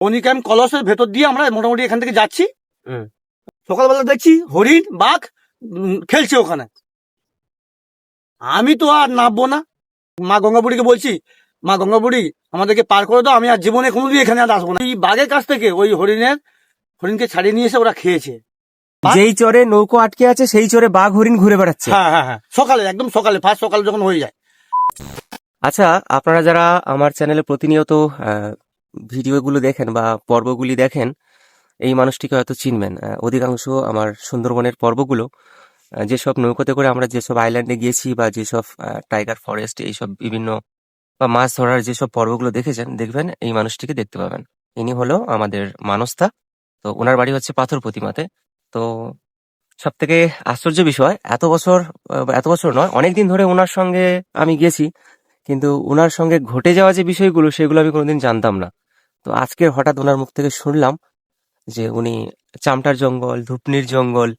অনি camp কলসের ভেতর দিয়ে আমরা মোটামুটি এখান থেকে যাচ্ছি। সকালবেলা দেখছি হরিণ বাঘ খেলছে ওখানে। আমি তো আর নামবো না। মা গঙ্গাপুরীকে বলছি মা গঙ্গাপুরী আমাদেরকে পার করে দাও আমি আর জীবনে কোনোদিন এখানে আর আসব না। এই বাঘের কাছ থেকে ওই হরিণের হরিণকে ছাড়িয়ে নিয়ে এসে ওরা খেয়েছে? যেই চরে নৌকো আটকে আছে সেই চরে বাঘ হরিণ ঘুরে বেড়াচ্ছে। হ্যাঁ হ্যাঁ হ্যাঁ। সকালে একদম সকালে ফার্স্ট সকালে যখন হয়ে যায়। আচ্ছা আপনারা যারা আমার চ্যানেলে প্রতিনিয়ত ভিডিওগুলো দেখেন বা পর্বগুলি দেখেন, এই মানুষটিকে হয়তো চিনবেন। অধিকাংশ আমার সুন্দরবনের পর্বগুলো যেসব নৌকোতে করে আমরা যেসব আইল্যান্ডে গিয়েছি বা যেসব টাইগার ফরেস্ট এইসব বিভিন্ন, বা মাছ ধরার যেসব পর্বগুলো দেখেছেন, দেখবেন এই মানুষটিকে দেখতে পাবেন। ইনি হলো আমাদের মানসদা তো ওনার বাড়ি হচ্ছে পাথর প্রতিমাতে। তো সব থেকে আশ্চর্য বিষয়, এত বছর এত বছর নয়, অনেকদিন ধরে ওনার সঙ্গে আমি গেছি কিন্তু ওনার সঙ্গে ঘটে যাওয়া যে বিষয়গুলো, সেগুলো আমি কোনোদিন জানতাম না। তো আজকে হঠাৎ ওনার মুখ থেকে শুনলাম যে উনি চামটার জঙ্গল ধুপনির জঙ্গল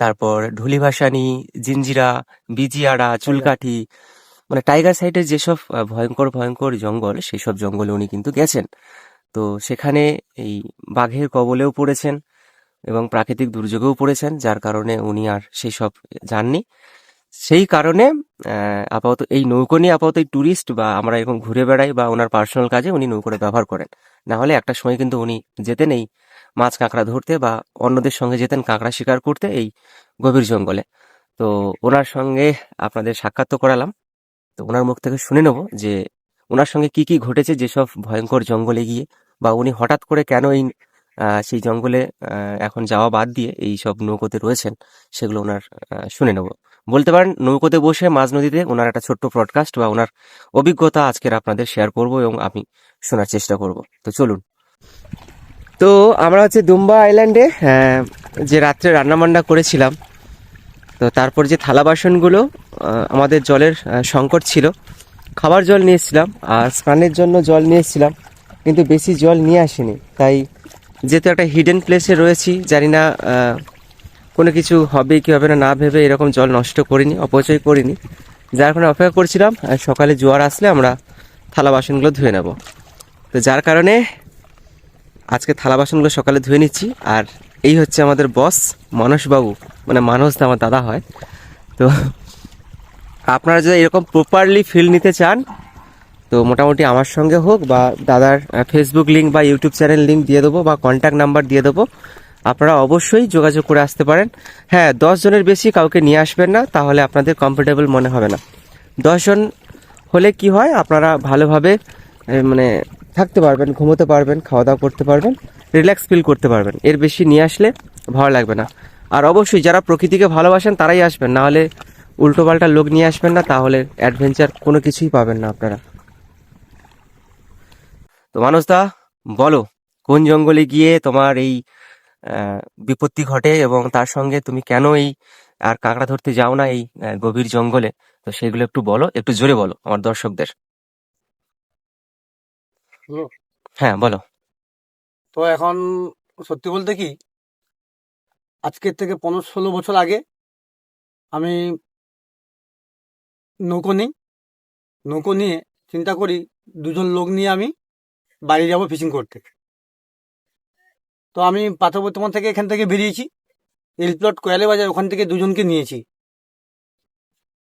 তারপর ঢুলিভাসানি জিঞ্জিরা বিজিয়াড়া চুলকাঠি মানে টাইগার সাইডের যেসব ভয়ঙ্কর ভয়ঙ্কর জঙ্গল সেই সব জঙ্গলে উনি কিন্তু গেছেন। তো সেখানে এই বাঘের কবলেও পড়েছেন এবং প্রাকৃতিক দুর্যোগেও পড়েছেন যার কারণে উনি আর সেই সব যাননি সেই কারণে আপাতত এই নৌকো নিয়ে আপাতত এই ট্যুরিস্ট বা আমরা এরকম ঘুরে বেড়াই বা ওনার পার্সোনাল কাজে উনি নৌকোটা ব্যবহার করেন। না হলে একটা সময় কিন্তু উনি যেতেন এই মাছ কাঁকড়া ধরতে বা অন্যদের সঙ্গে যেতেন কাঁকড়া শিকার করতে এই গভীর জঙ্গলে। তো ওনার সঙ্গে আপনাদের সাক্ষাৎ তো করালাম। তো ওনার মুখ থেকে শুনে নেব যে ওনার সঙ্গে কি কি ঘটেছে যেসব ভয়ঙ্কর জঙ্গলে গিয়ে বা উনি হঠাৎ করে কেন এই সেই জঙ্গলে এখন যাওয়া বাদ দিয়ে এই সব নৌকোতে রয়েছেন, সেগুলো ওনার শুনে নেব। বলতে পারেন, নৌকোতে বসে মাঝ নদীতে ওনার একটা ছোট্ট পডকাস্ট বা ওনার অভিজ্ঞতা আজকের আপনাদের শেয়ার করব এবং আমি শোনার চেষ্টা করব। তো চলুন। তো আমরা হচ্ছে দুম্বা আইল্যান্ডে যে রাত্রে রান্নাবান্না করেছিলাম, তো তারপর যে থালা বাসনগুলো আমাদের জলের সংকট ছিল, খাবার জল নিয়ে এসেছিলাম আর স্নানের জন্য জল নিয়ে এসেছিলাম, কিন্তু বেশি জল নিয়ে আসিনি। তাই যেহেতু একটা হিডেন প্লেসে রয়েছি, জানি না কোনো কিছু হবে কি হবে না না ভেবে এরকম জল নষ্ট করিনি, অপচয় করিনি। যার কারণে অপেক্ষা করছিলাম, আর সকালে জোয়ার আসলে আমরা থালা বাসনগুলো ধুয়ে নেব। তো যার কারণে আজকে থালা বাসনগুলো সকালে ধুয়ে নিচ্ছি, আর এই হচ্ছে আমাদের বস মানসবাবু মানে মানস আমার দাদা হয়। তো আপনারা যদি এরকম প্রপারলি ফিল নিতে চান, তো মোটামুটি আমার সঙ্গে হোক বা দাদার ফেসবুক লিঙ্ক বা ইউটিউব চ্যানেল লিঙ্ক দিয়ে দেবো বা কন্ট্যাক্ট নাম্বার দিয়ে দেবো। আপনারা অবশ্যই যোগাযোগ করে আসতে পারেন। হ্যাঁ জনের বেশি কাউকে নিয়ে আসবেন না, তাহলে আপনাদের কমফোর্টেবল মনে হবে না। দশজন হলে কি হয়, আপনারা ভালোভাবে মানে থাকতে পারবেন, ঘুমোতে পারবেন খাওয়া দাওয়া করতে পারবেন রিল্যাক্স ফিল করতে পারবেন। এর বেশি নিয়ে আসলে ভালো লাগবে না। আর অবশ্যই যারা প্রকৃতিকে ভালোবাসেন, তারাই আসবেন। না হলে উল্টোপাল্টা লোক নিয়ে আসবেন না, তাহলে অ্যাডভেঞ্চার কোনো কিছুই পাবেন না আপনারা। তো মানুষদা বলো, কোন জঙ্গলে গিয়ে তোমার এই বিপত্তি ঘটে এবং তার সঙ্গে তুমি কেন এই আর কাঁকড়া ধরতে যাও না এই গভীর জঙ্গলে? তো সেগুলো একটু বলো একটু জোরে বলো আমার দর্শকদের। হ্যাঁ বলো। তো এখন সত্যি বলতে কি আজকের থেকে পনেরো ষোলো বছর আগে আমি নৌকো নিই। নৌকো নিয়ে চিন্তা করি দুজন লোক নিয়ে আমি বাড়ি যাব ফিশিং করতে। তো আমি পাথর পাথরবর্তমান থেকে এখান থেকে বেরিয়েছি। রেলপ্লট কয়ালে বাজার ওখান থেকে দুজনকে নিয়েছি।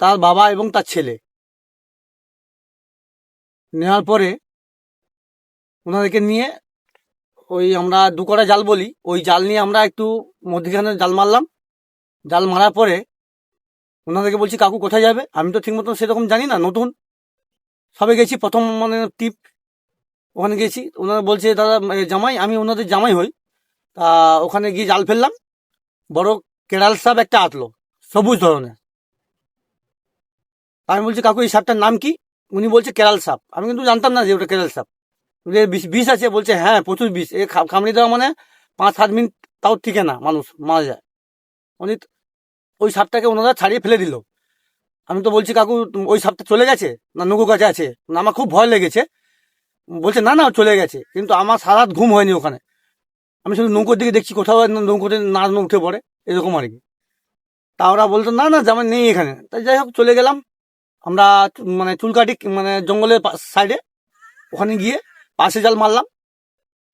তার বাবা এবং তার ছেলে। নেওয়ার পরে ওনাদেরকে নিয়ে ওই আমরা দু কড়া জাল বলি। ওই জাল নিয়ে আমরা একটু মধ্যখানে জাল মারলাম। জাল মারার পরে ওনাদেরকে বলছি, কাকু, কোথায় যাবে? আমি তো ঠিক মতন সেরকম জানি না, নতুন। সবে গেছি, প্রথম মানে টিপ। ওখানে গেছি। ওনারা বলছে, দাদা জামাই, আমি ওনাদের জামাই হই। তা ওখানে গিয়ে জাল ফেললাম। বড় কেরাল সাপ একটা আটলো, সবুজ ধরনের। আমি বলছি, কাকু, এই সাপটার নাম কি? উনি বলছে কেরাল সাপ। আমি কিন্তু জানতাম না যে ওটা কেরাল সাপ। বিষ আছে, বলছে হ্যাঁ প্রচুর বিষ। এ খা- কামড়ে দেওয়া মানে পাঁচ, সাত মিনিট তাও টিকে না, মানুষ মারা যায়। উনি ওই সাপটাকে ওনারা ছাড়িয়ে ফেলে দিল। আমি তো বলছি, কাকু, ওই সাপটা চলে গেছে? না নৌকো কাছে আছে? না, আমার খুব ভয় লেগেছে। বলছে, না না, চলে গেছে। কিন্তু আমার সারা ঘুম হয়নি ওখানে। আমি শুধু নৌকোর দিকে দেখছি কোথাও নৌকোতে না উঠে পড়ে এরকম আর কি। তা ওরা বলতো না না জামা নেই এখানে। তাই যাই হোক চলে গেলাম। আমরা মানে চুলকাটি মানে জঙ্গলের সাইডে ওখানে গিয়ে পাশে জাল মারলাম।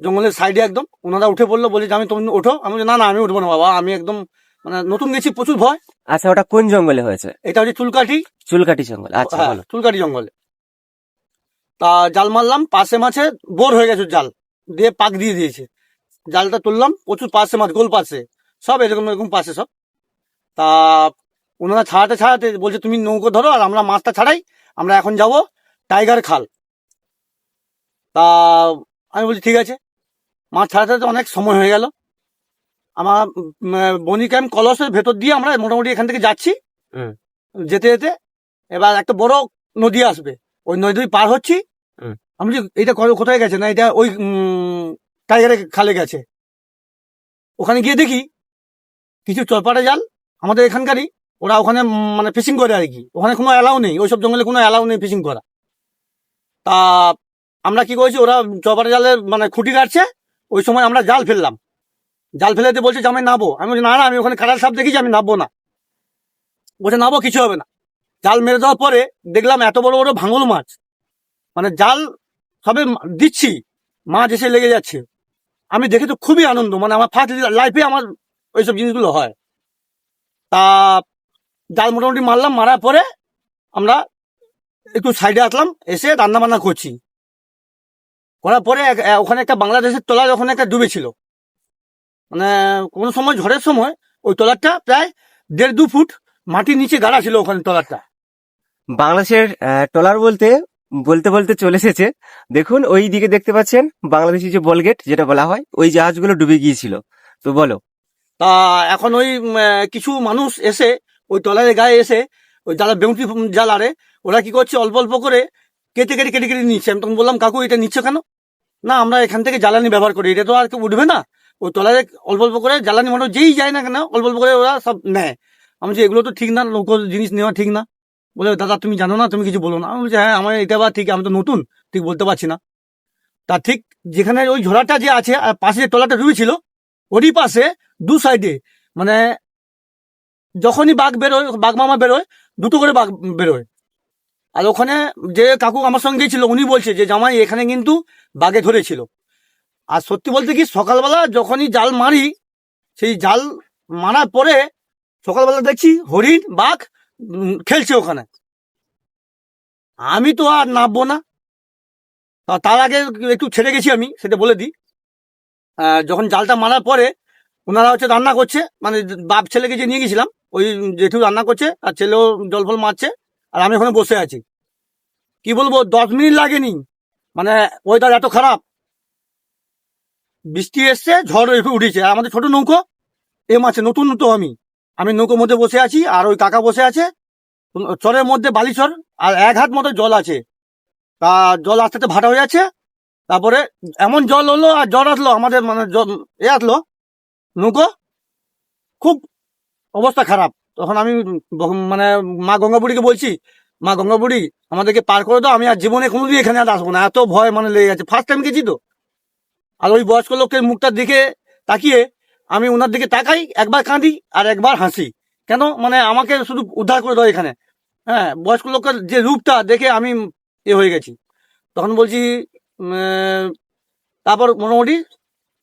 জঙ্গলের সাইডে একদম ওনারা উঠে পড়ল বলে আমি তুমি ওঠো। আমি বলছি, না না আমি উঠবো না বাবা আমি একদম মানে নতুন গেছি প্রচুর ভয়। আচ্ছা ওটা কোন জঙ্গলে হয়েছে? এটা হচ্ছে চুলকাঠি। চুলকাটি জঙ্গল আচ্ছা হ্যাঁ বলো। চুলকাঠি জঙ্গলে। তা জাল মারলাম পাশে মাছে বোর হয়ে গেছে জাল দিয়ে পাক দিয়ে দিয়েছে। জালটা তুললাম প্রচুর পাশে মাছ গোল পাশে। সব এরকম এরকম পাশে সব। তা ওনারা ছাড়াতে ছাড়াতে বলছে তুমি নৌকো ধরো আর আমরা মাছটা ছাড়াই আমরা এখন যাব টাইগার খাল। তা আমি বলছি ঠিক আছে। মাছ ছাড়াতে তো অনেক সময় হয়ে গেল। আমার বনি ক্যাম্প কলসের ভেতর দিয়ে আমরা মোটামুটি এখান থেকে যাচ্ছি। যেতে যেতে এবার একটা বড় নদী আসবে। ওই নদী পার হচ্ছি। আমি বলছি, এটা কোথায় গেছে? না এটা ওই উম, টাইগারের খালে গেছে। ওখানে গিয়ে দেখি কিছু চরপাটা জাল আমাদের এখানকারই ওরা ওখানে মানে ফিশিং করে আর কি। ওখানে কোনো অ্যালাউ নেই ওইসব জঙ্গলে কোনো অ্যালাউ নেই ফিশিং করা। তা আমরা কি করেছি ওরা চরপাটা জালের মানে খুঁটি কাটছে ওই সময় আমরা জাল ফেললাম। জাল ফেলে দিয়ে বলছে যে আমি নাবো। আমি বলছি না না আমি ওখানে কাটার সাপ দেখেছি আমি নাববো না। বলছে নাবো কিছু হবে না। জাল মেরে দেওয়ার পরে দেখলাম এত বড় বড় ভাঙল মাছ। মানে জাল সবে দিচ্ছি মাছ এসে লেগে যাচ্ছে। আমি দেখে তো খুবই আনন্দ। মানে আমার ফার্স্ট লাইফে আমার ওইসব জিনিসগুলো হয়। তা জাল মোটামুটি মারলাম, মারার পরে আমরা একটু সাইডে আসলাম, এসে রান্না বান্না করছি। করার পরে ওখানে একটা বাংলাদেশের তলা ওখানে একটা ডুবেছিল মানে কোনো সময় ঝড়ের সময় ওই ট্রলারটা প্রায় দেড় দু ফুট মাটির নিচে গাড়া ছিল ওখানে ট্রলারটা বাংলাদেশের ট্রলার বলতে বলতে বলতে চলে এসেছে। দেখুন, ওই দিকে দেখতে পাচ্ছেন বাংলাদেশি যে বলগেট যেটা বলা হয়, ওই জাহাজগুলো ডুবে গিয়েছিল। তো বলো। তা এখন ওই কিছু মানুষ এসে, ওই ট্রলারের গায়ে এসে, ওই যারা বেউটি জালারে ওরা কি করছে? অল্প অল্প করে কেটে কেটে কেটে কেটে নিচ্ছে। আমি তখন বললাম, কাকু, এটা নিচ্ছ কেন? না, আমরা এখান থেকে জ্বালানি ব্যবহার করি। এটা তো আর কেউ উঠবে না। ওই ট্রলারে অল্প অল্প করে জ্বালানি মানে যেই যায় না কেন, অল্প অল্প করে ওরা সব নেয়। আমি বলছি, এগুলো তো ঠিক না, নৌকো জিনিস নেওয়া ঠিক না। বলে, দাদা, তুমি জানো না, তুমি কিছু বলো না। আমি বলছি হ্যাঁ আমার এটা বা ঠিক, আমি তো নতুন, ঠিক বলতে পারছি না। তা ঠিক যেখানে ওই ঝোড়াটা যে আছে, আর পাশে যে তলাটা ট্রলারটা ডুবেছিল ওরই পাশে দু সাইডে মানে যখনই বাঘ বেরোয়, বাঘ মামা বেরোয়, দুটো করে বাঘ বেরোয়। আর ওখানে যে কাকু আমার সঙ্গে ছিল, উনি বলছে যে, জামাই, এখানে কিন্তু বাঘে ধরেছিল। আর সত্যি বলতে কি, সকালবেলা যখনই জাল মারি, সেই জাল মারার পরে সকালবেলা দেখছি হরিণ, বাঘ খেলছে ওখানে। আমি তো আর নামবো না। তার আগে একটু ছেড়ে গেছি আমি, সেটা বলে দিই। যখন জালটা মারার পরে ওনারা হচ্ছে রান্না করছে মানে বাপ ছেলেকে যে নিয়ে গেছিলাম, ওই জেঠু রান্না করছে, আর ছেলেও জল ফল মারছে, আর আমি ওখানে বসে আছি। কি বলব, দশ মিনিট লাগেনি। মানে ওয়েদার এত খারাপ। বৃষ্টি এসছে ঝড় উঠেছে, আর আমাদের ছোট নৌকো, এ মাছে, নতুন নতুন আমি। আমি নৌকোর মধ্যে বসে আছি আর ওই কাকা বসে আছে। চরের মধ্যে বালিচর আর এক হাত মতো জল আছে। তা জল আস্তে আস্তে ভাটা হয়ে যাচ্ছে। তারপরে এমন জল হলো আর জ্বর আসলো, আমাদের মানে এ আসলো। নৌকো খুব অবস্থা খারাপ। তখন আমি মানে মা গঙ্গাবুড়িকে বলছি, মা গঙ্গাবুড়ি, আমাদেরকে পার করে দাও, আমি আর জীবনে কোনোদিন এখানে আর আসব না। এত ভয় মানে লেগে গেছে। ফার্স্ট টাইম গেছি তো? আর ওই বয়স্ক লোকের মুখটা দেখে তাকিয়ে আমি ওনার দিকে তাকাই, একবার কাঁদি আর একবার হাসি। কেন? মানে আমাকে শুধু উদ্ধার করে দাও এখানে। হ্যাঁ বয়স্ক লোকের যে রূপটা দেখে আমি এ হয়ে গেছি। তখন বলছি তারপর মোটামুটি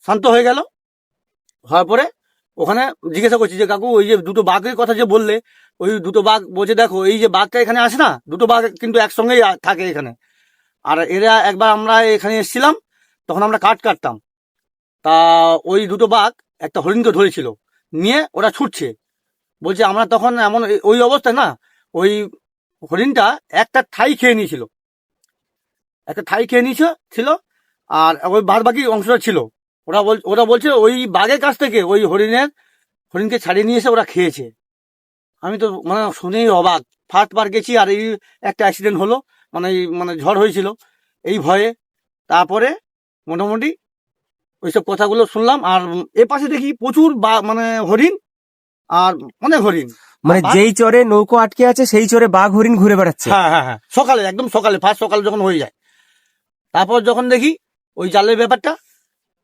শান্ত হয়ে গেল। হওয়ার পরে ওখানে জিজ্ঞাসা করছি যে, কাকু, ওই যে দুটো বাঘের কথা যে বললে, ওই দুটো বাঘ বলছে, দেখো, এই যে বাঘটা এখানে আসে না, দুটো বাঘ কিন্তু একসঙ্গেই থাকে এখানে। আর এরা একবার আমরা এখানে এসেছিলাম, তখন আমরা কাঠ কাটতাম। তা ওই দুটো বাঘ একটা হরিণকে ধরেছিল। নিয়ে ওরা ছুটছে। বলছে, আমরা তখন এমন ওই অবস্থায় না, ওই হরিণটা একটা ঠাই খেয়ে নিয়েছিল। একটা ঠাই খেয়ে নিয়েছে ছিল, আর ওই বাদ বাকি অংশটা ছিল। ওরা বল, ওরা বলছে ওই বাঘের কাছ থেকে ওই হরিণের, হরিণকে ছাড়িয়ে নিয়ে এসে ওরা খেয়েছে। আমি তো মানে শুনেই অবাক। ফার্স্ট বার গেছি, আর এই একটা অ্যাক্সিডেন্ট হলো। মানে মানে ঝড় হয়েছিল এই ভয়ে। তারপরে মোটামুটি ওইসব কথাগুলো শুনলাম আর এ পাশে দেখি প্রচুর বা- মানে হরিণ আর অনেক হরিণ। মানে যেই চরে নৌকো আটকে আছে সেই চরে বাঘ হরিণ ঘুরে বেড়াচ্ছে। হ্যাঁ হ্যাঁ হ্যাঁ সকালে একদম সকালে ফার্স্ট সকালে যখন হয়ে যায়। তারপর যখন দেখি ওই জালের ব্যাপারটা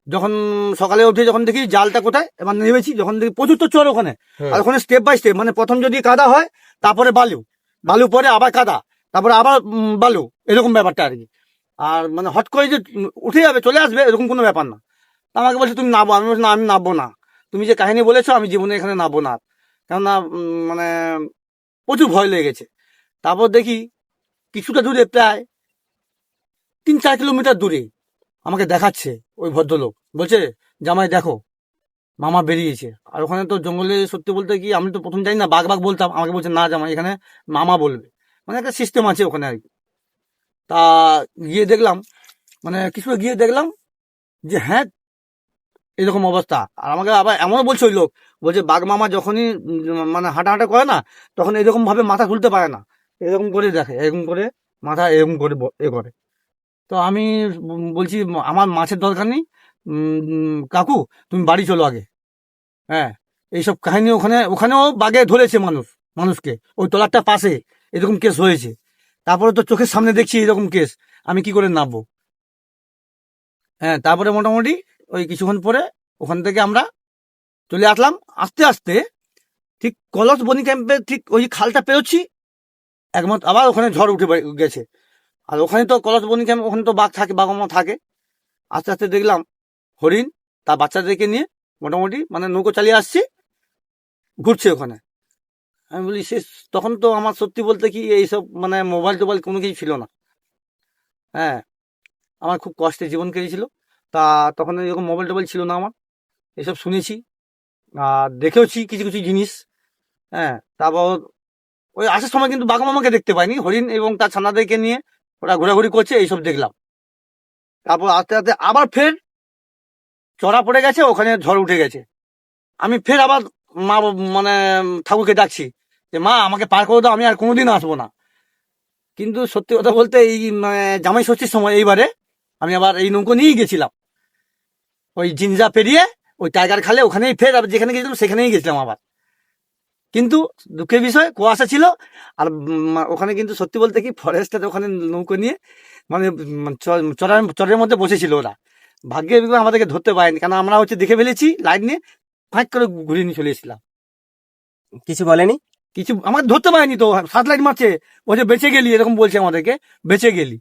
যখন সকালে উঠে যখন দেখি জালটা কোথায় এবার নেমেছি যখন দেখি প্রচুর তো চোর ওখানে। আর ওখানে স্টেপ বাই স্টেপ মানে প্রথম যদি কাদা হয় তারপরে বালু। বালু পরে আবার কাদা তারপরে আবার বালু। এরকম ব্যাপারটা আর কি। আর মানে হট করে যে উঠে যাবে চলে আসবে এরকম কোনো ব্যাপার না। আমাকে বলছে, তুমি নাবো। আমি বলছি, না, আমি নাববো না। তুমি যে কাহিনী বলেছ, আমি জীবনে এখানে নাববো না। কেননা মানে প্রচুর ভয় লেগে গেছে। তারপর দেখি, কিছুটা দূরে প্রায় তিন, চার কিলোমিটার দূরে আমাকে দেখাচ্ছে ওই ভদ্রলোক। বলছে, জামাই, দেখো, মামা বেরিয়েছে। আর ওখানে তো জঙ্গলে সত্যি বলতে কি, আমি তো প্রথম জানি না, বাঘ বাঘ বলতাম। আমাকে বলছে, না জামাই, এখানে মামা বলবে। মানে একটা সিস্টেম আছে ওখানে আর কি। তা গিয়ে দেখলাম মানে কিছু গিয়ে দেখলাম যে হ্যাঁ এরকম অবস্থা। আর আমাকে আবার এমনও বলছে ওই লোক, বলছে, বাঘ মামা যখনই মানে হাঁটা হাঁটা করে না, তখন এরকম ভাবে মাথা খুলতে পারে না। এরকম করে দেখে, এরকম করে মাথা, এরকম করে এ করে। তো আমি বলছি, আমার মাছের দরকার নেই কাকু, তুমি বাড়ি চলো আগে। হ্যাঁ এইসব কাহিনী ওখানে, ওখানেও বাঘে ধরেছে মানুষ, মানুষকে। ওই তলারটা পাশে, এরকম কেস হয়েছে। তারপরে তো চোখের সামনে দেখছি এরকম কেস, আমি কি করে নামবো? হ্যাঁ তারপরে মোটামুটি ওই কিছুক্ষণ পরে ওখান থেকে আমরা চলে আসলাম। আস্তে আস্তে ঠিক কলস বনি ক্যাম্পে ঠিক ওই খালটা পেরোচ্ছি, একমাত্র আবার ওখানে ঝড় উঠে গেছে। আর ওখানে তো কলস বনি ক্যাম্প, ওখানে তো বাঘ থাকে, বাঘ মামা থাকে। আস্তে আস্তে দেখলাম হরিণ তার বাচ্চাদেরকে নিয়ে মোটামুটি মানে নৌকো চালিয়ে আসছি, ঘুরছে ওখানে। আমি বলি সে তখন তো আমার সত্যি বলতে কি এইসব মানে মোবাইল টোবাইল কোনো কিছু ছিল না। হ্যাঁ আমার খুব কষ্টে জীবন কেটেছিল। তা তখন এরকম মোবাইল টোবাইল ছিল না আমার। এসব শুনেছি, আর দেখেওছি কিছু কিছু জিনিস হ্যাঁ তারপর ওই আসার সময় কিন্তু বাঘা মামাকে দেখতে পাইনি, হরিণ এবং তার ছানাদেরকে নিয়ে ওরা ঘোরাঘুরি করছে, এইসব দেখলাম। তারপর আস্তে আস্তে আবার ফের চড়া পড়ে গেছে, ওখানে ঝড় উঠে গেছে। আমি ফের আবার মা মানে ঠাকুরকে ডাকছি যে, মা, আমাকে পার করে দাও, আমি আর কোনোদিন আসব না। কিন্তু সত্যি কথা বলতে এই মানে জামাই ষষ্ঠীর সময় এইবারে আমি আবার এই নৌকো নিয়েই গেছিলাম। ওই জিনজা পেরিয়ে ওই টাইগার খালে ওখানেই ফের আবার যেখানে গেছিলাম সেখানেই গেছিলাম আবার। কিন্তু দুঃখের বিষয় কুয়াশা ছিল আর ওখানে কিন্তু সত্যি বলতে কি ফরেস্টের ওখানে নৌকো নিয়ে মানে চরের চরের মধ্যে বসেছিল ওরা। ভাগ্যের বিঘ্ন আমাদেরকে ধরতে পারেনি। কারণ আমরা হচ্ছে দেখে ফেলেছি লাইট নিয়ে ফাঁক করে ঘুরিয়ে নিয়ে চলে এসেছিলাম। কিছু বলেনি? কিছু আমার ধরতে পারেনি তো সাত লাইট মারছে। ও যে বেঁচে গেলি এরকম বলছে আমাদেরকে বেঁচে গেলি।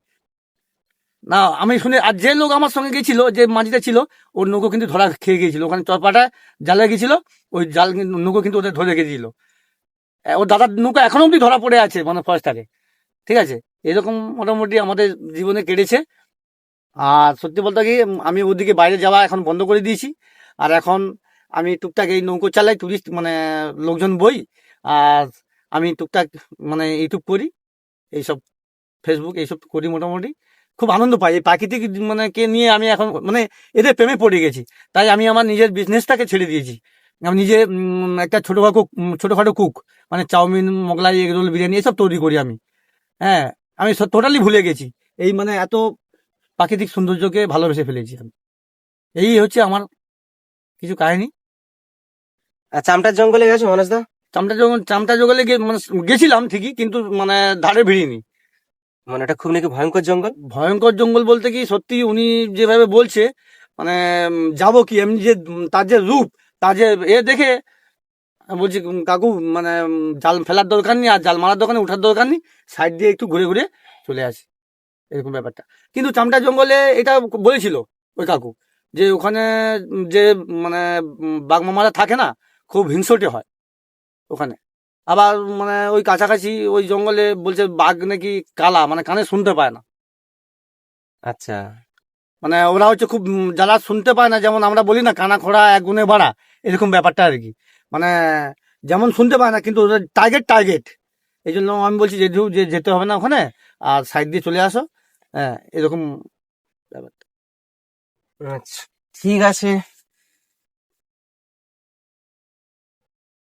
না, আমি শুনে, আর যে লোক আমার সঙ্গে গেছিল, যে মাঝিটা ছিল, ওর নৌকো কিন্তু ধরা খেয়ে গিয়েছিল। ওখানে চরপাটা জালে গেছিল ওই জাল নৌকো কিন্তু ওদের ধরে গেছিল ওর দাদার নৌকা এখনও অব্দি ধরা পড়ে আছে মানে ফরেস্টারে। ঠিক আছে? এরকম মোটামুটি আমাদের জীবনে কেটেছে। আর সত্যি বলতে কি আমি ওদিকে বাইরে যাওয়া এখন বন্ধ করে দিয়েছি। আর এখন আমি টুকটাক এই নৌকো চালাই, টুরিস্ট মানে লোকজন বই, আর আমি টুকটাক মানে ইউটিউব করি। এইসব ফেসবুক এইসব করি মোটামুটি। খুব আনন্দ পাই। এই প্রাকৃতিক মানে কে নিয়ে আমি এখন মানে এদের প্রেমে পড়ে গেছি। তাই আমি আমার নিজের বিজনেসটাকে ছেড়ে দিয়েছি। আমি নিজে একটা ছোটখাটো ছোটখাটো কুক মানে চাউমিন মোগলাই এগরোল বিরিয়ানি এসব তৈরি করি আমি। হ্যাঁ আমি টোটালি ভুলে গেছি। এই মানে এত প্রাকৃতিক সৌন্দর্যকে ভালোবেসে ফেলেছি আমি। এই হচ্ছে আমার কিছু কাহিনী। চামটার জঙ্গলে গেছো মানুষ দা? চামটা জঙ্গল চামটা জঙ্গলে মানে গেছিলাম ঠিকই কিন্তু মানে ধারে ভিড়িনি। মানে এটা খুব নাকি ভয়ঙ্কর জঙ্গল? ভয়ঙ্কর জঙ্গল বলতে কি সত্যি উনি যেভাবে বলছে মানে যাব কি? এমনি যে তার যে রূপ, তার যে এ দেখে বলছি কাকু মানে জাল ফেলার দরকার নেই আর জাল মারার দোকানে ওঠার দরকার নেই, সাইড দিয়ে একটু ঘুরে ঘুরে চলে আসি। এরকম ব্যাপারটা। কিন্তু চামটা জঙ্গলে এটা বলেছিল ওই কাকু, যে ওখানে যে মানে বাঘমামারা থাকে না, খুব হিংসটে হয় ওখানে। আবার মানে ওই কাছাকাছি ওই জঙ্গলে বলছে বাঘ নাকি কালা মানে কানে শুনতে পায় না। আচ্ছা। মানে ওরা হচ্ছে খুব যারা শুনতে পায় না যেমন আমরা বলি না কানা খোড়া এক গুণে বাড়া এরকম ব্যাপারটা আর কি। মানে যেমন শুনতে পায় না কিন্তু ওদের টার্গেট টার্গেট এই জন্য আমি বলছি যে যে যেতে হবে না ওখানে আর সাইড দিয়ে চলে আসো। হ্যাঁ এরকম ব্যাপার। আচ্ছা ঠিক আছে।